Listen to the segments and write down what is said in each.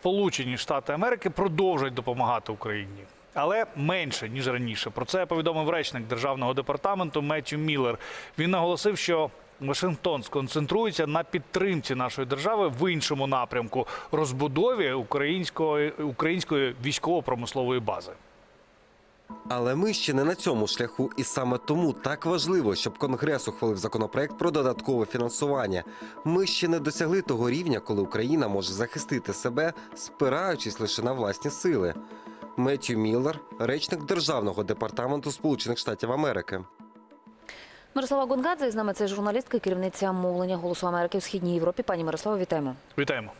Сполучені Штати Америки продовжують допомагати Україні. Але менше ніж раніше. Про це повідомив речник державного департаменту Меттю Міллер. Він наголосив, що Вашингтон сконцентрується на підтримці нашої держави в іншому напрямку розбудові української української військово-промислової бази. Але ми ще не на цьому шляху, і саме тому так важливо, щоб Конгрес ухвалив законопроект про додаткове фінансування. Ми ще не досягли того рівня, коли Україна може захистити себе, спираючись лише на власні сили. Меттю Міллер, речник державного департаменту Сполучених Штатів Америки. Мирослава Гонгадзе з нами це журналістка, і керівниця мовлення Голосу Америки в східній Європі. Пані Мирослава, вітаємо. Вітаємо.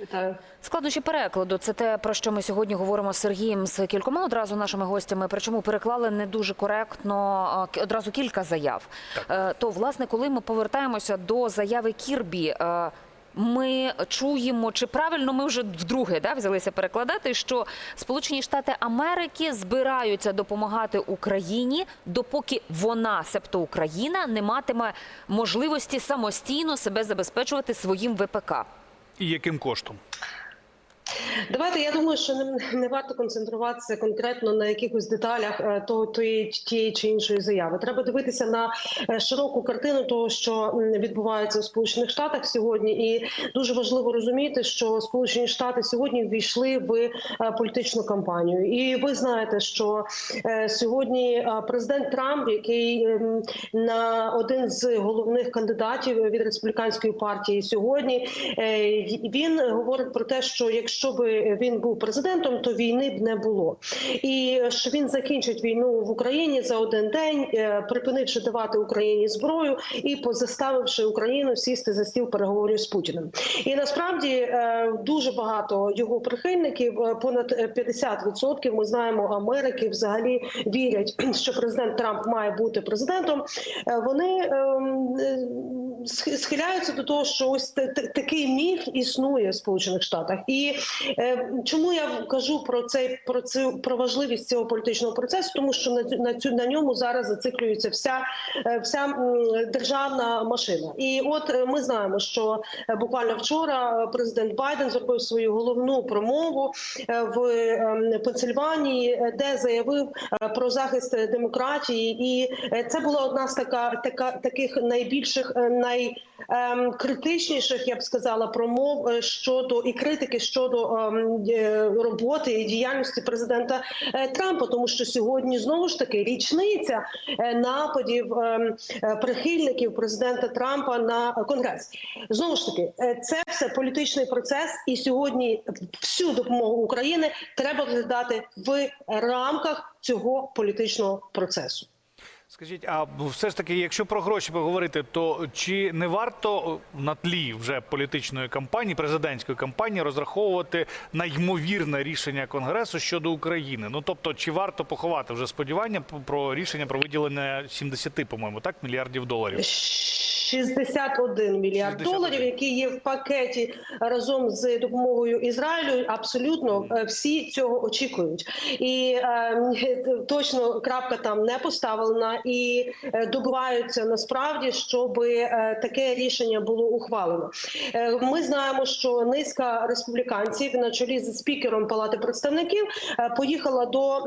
Вітаю. Складнощі перекладу це те, про що ми сьогодні говоримо з Сергієм з кількома одразу нашими гостями. Причому переклали не дуже коректно одразу кілька заяв. Е, То власне, коли ми повертаємося до заяви Кірбі. е, Ми чуємо, чи правильно ми вже вдруге да, взялися перекладати, що Сполучені Штати Америки збираються допомагати Україні, допоки вона, себто Україна, не матиме можливості самостійно себе забезпечувати своїм ВПК. І яким коштом? Давайте я думаю, що не, не варто концентруватися конкретно на якихось деталях е, того тої тієї чи іншої заяви. Треба дивитися на е, широку картину того, що відбувається у Сполучених Штатах сьогодні, і дуже важливо розуміти, що Сполучені Штати сьогодні ввійшли в е, політичну кампанію. І ви знаєте, що сьогодні президент Трамп, який ем, на один з головних кандидатів від республіканської партії сьогодні, він говорить про те, що якщо би він був президентом, то війни б не було, і що він закінчить війну в Україні за один день, е, припинивши давати Україні зброю і позаставивши Україну сісти за стіл переговорів з Путіним. І насправді е, дуже багато його прихильників, е, понад е, 50% ми знаємо Америки, взагалі вірять, що президент Трамп має бути президентом. Вони ем, схиляються до того, що ось та- та- такий міф існує в Сполучених Штатах. І е, чому я кажу про цей про цю про важливість цього політичного процесу? Тому що на на цю на ньому зараз зациклюється вся е, вся державна машина. І от е, ми знаємо, що е, буквально вчора президент Байден зробив свою головну промову в ем, Пенсильванії, де заявив про захист демократії, і це була одна з така, така таких найбільших е, найкритичніших, я б сказала, промов е, щодо і критики щодо ем, роботи і діяльності президента е, Трампа, тому що сьогодні знову ж таки річниця е, нападів ем, прихильників президента Трампа на конгрес. Знову ж таки, це все політичний процес, і сьогодні всю допомогу України треба розглядати в рамках цього політичного процесу. Скажіть, а все ж таки, якщо про гроші поговорити, то чи не варто на тлі вже політичної кампанії, президентської кампанії розраховувати на ймовірне рішення конгресу щодо України? Ну тобто, чи варто поховати вже сподівання про рішення про виділення 70, по-моєму, так мільярдів доларів? 61 мільярд 61. доларів, які є в пакеті разом з допомогою Ізраїлю. Абсолютно е, всі цього очікують, і е, точно крапка там не поставлена, і е, добиваються насправді, щоб е, таке рішення було ухвалено. Ми знаємо, що низка республіканців на чолі з спікером Палати представників поїхала до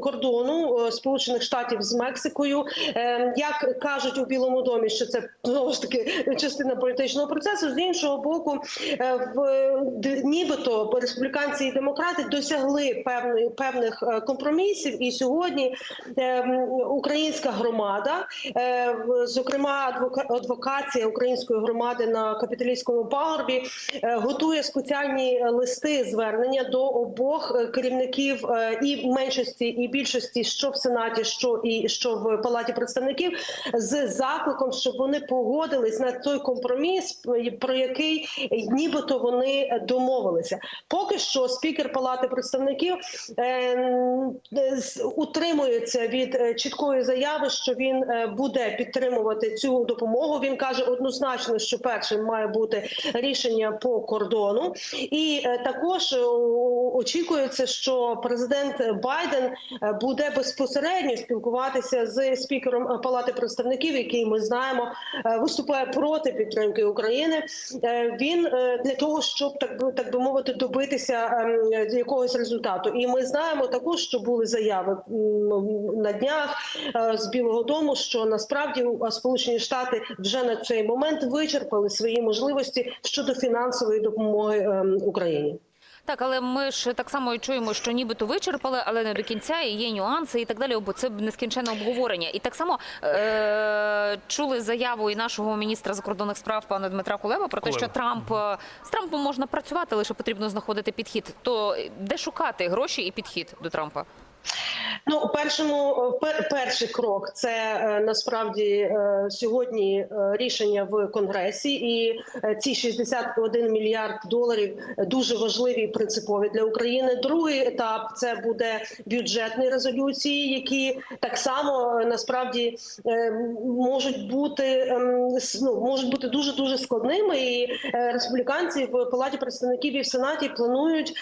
кордону Сполучених Штатів з Мексикою. Е, Як кажуть у Білому домі, що це знову ж таки частина політичного процесу. З іншого боку, е, в нібито республіканці і демократи досягли певної певних е, компромісів, і сьогодні е, українська громада, зокрема адвока- адвокація української громади на капіталістському пагорбі, готує спеціальні листи звернення до обох керівників і меншості, і більшості, що в сенаті, що і що в палаті представників, з закликом, щоб вони погодились на той компроміс, про який нібито вони домовилися. Поки що спікер палати представників е, утримується від е, чіткої заяви, що він е, буде підтримувати цю допомогу. Він каже однозначно, що першим має бути рішення по кордону, і також очікується, що президент Байден буде безпосередньо спілкуватися з спікером палати представників, який ми знаємо виступає проти підтримки України. Е, Він е, для того, щоб так би так би мовити, добитися ем, якогось результату. І ми знаємо також, що були заяви на днях е, з Білого Дому, що насправді Сполучені Штати вже на цей момент вичерпали свої можливості щодо фінансової допомоги ем, Україні. Так, але ми ж так само і чуємо, що нібито вичерпали, але не до кінця, і є нюанси і так далі, бо це нескінченне обговорення. І так само е- чули заяву і нашого міністра закордонних справ пана Дмитра Кулеба про те, Кулеба. що Трамп е, з Трампом можна працювати, лише потрібно знаходити підхід. То де шукати гроші і підхід до Трампа? Ну, першому пер- перший крок це е, насправді е, сьогодні е, рішення в конгресі, і ці 61 мільярд доларів дуже важливі і принципові для України. Другий етап це буде бюджетні резолюції, які так само насправді можуть бути ем, ну, можуть бути дуже дуже складними. І республіканці в палаті представників і в сенаті планують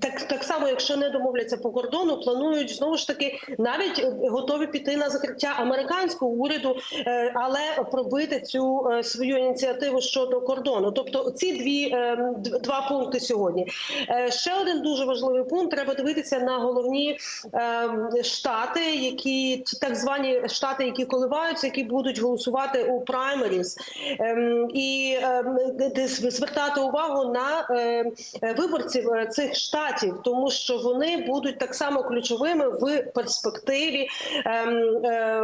так, так само, якщо не домовляться по кордону, планують знову ж таки навіть е, готові піти на закриття американського уряду, е, але пробити цю е, свою ініціативу щодо кордону. Тобто, ці дві два пункти сьогодні. Ще один дуже важливий пункт. Треба дивитися на головні штати, які так звані штати, які коливаються, які будуть голосувати у праймеріс, Ем, і ем, звертати увагу на виборців цих штатів, тому що вони будуть так само ключовими в перспективі ем, е,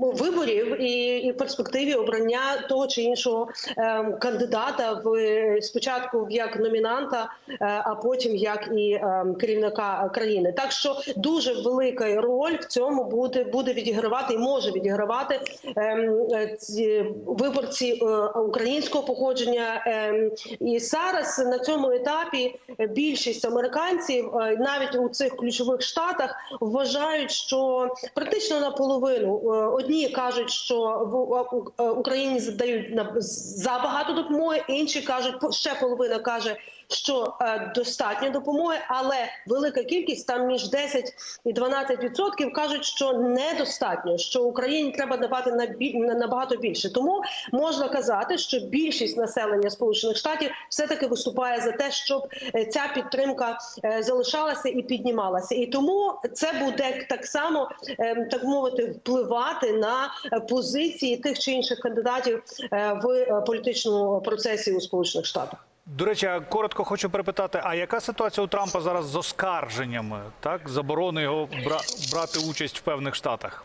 виборів і, і перспективі обрання того чи іншого ем, кандидата в спочатку як номінанта, е, а потім як і ем, керівника країни. Так що дуже велика роль в цьому буде буде відігравати і може відігравати ем, е, ці виборці е, українського походження. Ем, і зараз на цьому етапі більшість американців, е, навіть у цих ключових штатах, вважають, що практично наполовину е, одні кажуть, що в е, Україні задають забагато допомоги, інші кажуть, ще половина каже. Що е, достатньо допомоги, але велика кількість там між 10 і 12 відсотків кажуть, що недостатньо, що Україні треба давати на набагато більше. Тому можна казати, що більшість населення Сполучених Штатів все таки виступає за те, щоб е, ця підтримка е, залишалася і піднімалася. І тому це буде так само, так мовити, впливати на позиції тих чи інших кандидатів в політичному процесі у Сполучених Штатах. До речі, я коротко хочу перепитати: а яка ситуація у Трампа зараз з оскарженнями, так заборони його бра- брати участь в певних штатах?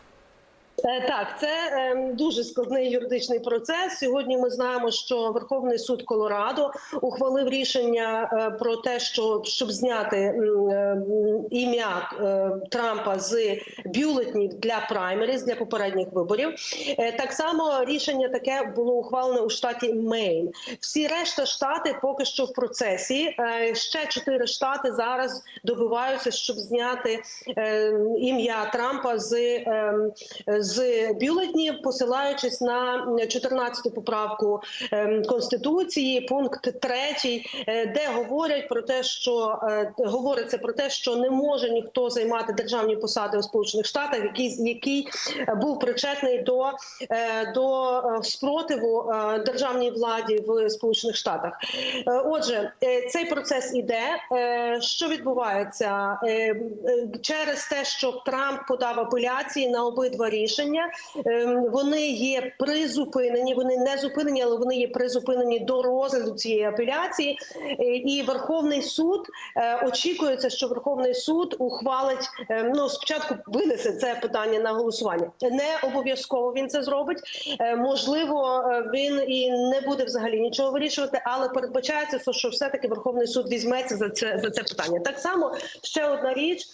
Е, Так, це е, дуже складний юридичний процес. Сьогодні ми знаємо, що Верховний суд Колорадо ухвалив рішення е, про те, що щоб зняти е, ім'я Трампа з бюлетнів для праймеріз для попередніх виборів. Так само рішення таке було ухвалене у штаті Мейн. Всі решта штати поки що в процесі. Ще чотири штати зараз добиваються, щоб зняти е, ім'я Трампа з. е, з бюлетнів, посилаючись на 14 поправку ем, конституції, пункт 3, е, де говорять про те, що е, говориться про те, що не може ніхто займати державні посади у Сполучених Штатах, який який е, був причетний до, до спротиву державній владі в Сполучених Штатах. Отже, цей процес іде. Що відбувається через те, що Трамп подав апеляції на обидва рішення. Ем, Вони є призупинені, вони не зупинені, але вони є призупинені до розгляду цієї апеляції. Е, І Верховний суд е, очікується, що Верховний суд ухвалить. е, Ну спочатку винесе це питання на голосування. Не обов'язково він це зробить. Е, Можливо, він і не буде взагалі нічого вирішувати, але передбачається, що все таки Верховний суд візьметься за це за це питання. Так само ще одна річ,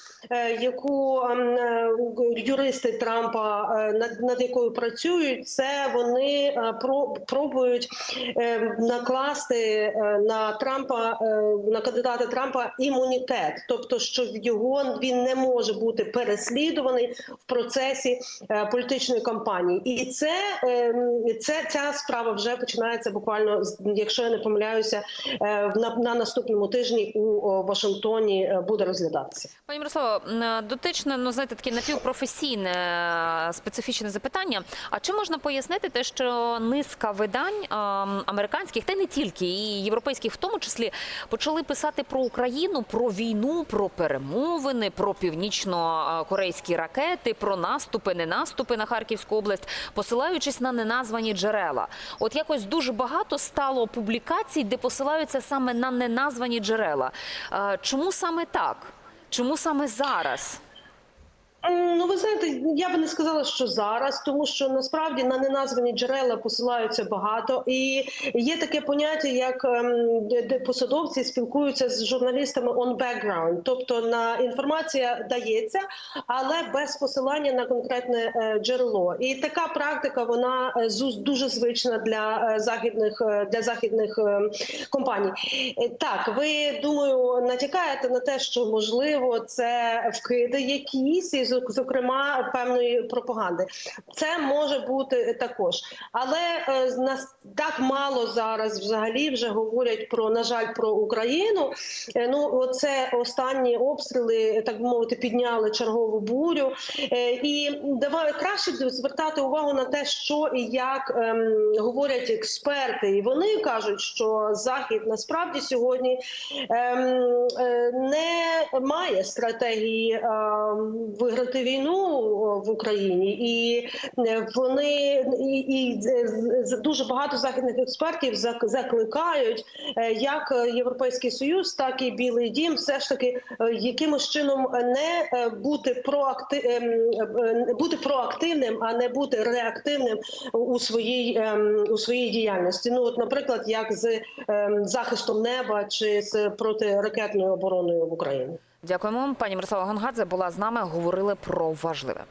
яку ем, е, юристи Трампа е, над, якою працюють, це вони е, про пробують е, накласти е, на Трампа е, на кандидата Трампа імунітет, тобто що його він не може бути переслідуваний в процесі е, політичної кампанії, і це, е, це ця справа вже починається буквально якщо я не помиляюся, е, на, на наступному тижні у Вашингтоні е, буде розглядатися. Пані Мирославо, м, дотичне, ну знаєте, таке напівпрофесійне е, специфічне запитання. А чи можна пояснити те, що низка видань американських, та й не тільки, і європейських, в тому числі, почали писати про Україну, про війну, про перемовини, про північно-корейські ракети, про наступи, не наступи на Харківську область, посилаючись на неназвані джерела. От якось дуже багато стало публікацій, де посилаються саме на неназвані джерела. Е, Чому саме так? Чому саме зараз? Ну, ви знаєте, я би не сказала, що зараз, тому що насправді на неназвані джерела посилаються багато, і є таке поняття, як ем, посадовці спілкуються з журналістами on background, тобто на інформація дається, але без посилання на конкретне е, джерело. І така практика вона е, дуже звична для е, західних для західних е, компаній. Так, ви думаю, натякаєте на те, що можливо це вкиди якісь, і зок- зокрема певної пропаганди. Це може бути також, але е, нас так мало зараз взагалі вже говорять про на жаль про Україну. Е, Ну, оце останні обстріли, так би мовити, підняли чергову бурю. Е, І давай краще звертати увагу на те, що і як ем, говорять експерти. І вони кажуть, що захід насправді сьогодні ем, е, не має стратегії ем, виграти війну в Україні, і е, вони і, і з- дуже багато західних експертів зак- закликають е, як Європейський Союз, так і Білий Дім, все ж таки е, якимось чином не е, бути проакти... е, бути проактивним, а не бути реактивним у своїй у своїй діяльності. Ну, от, наприклад, як з захистом неба чи з протиракетною обороною в Україні. Дякуємо. Пані Мирослава Гонгадзе була з нами. Говорили про важливе.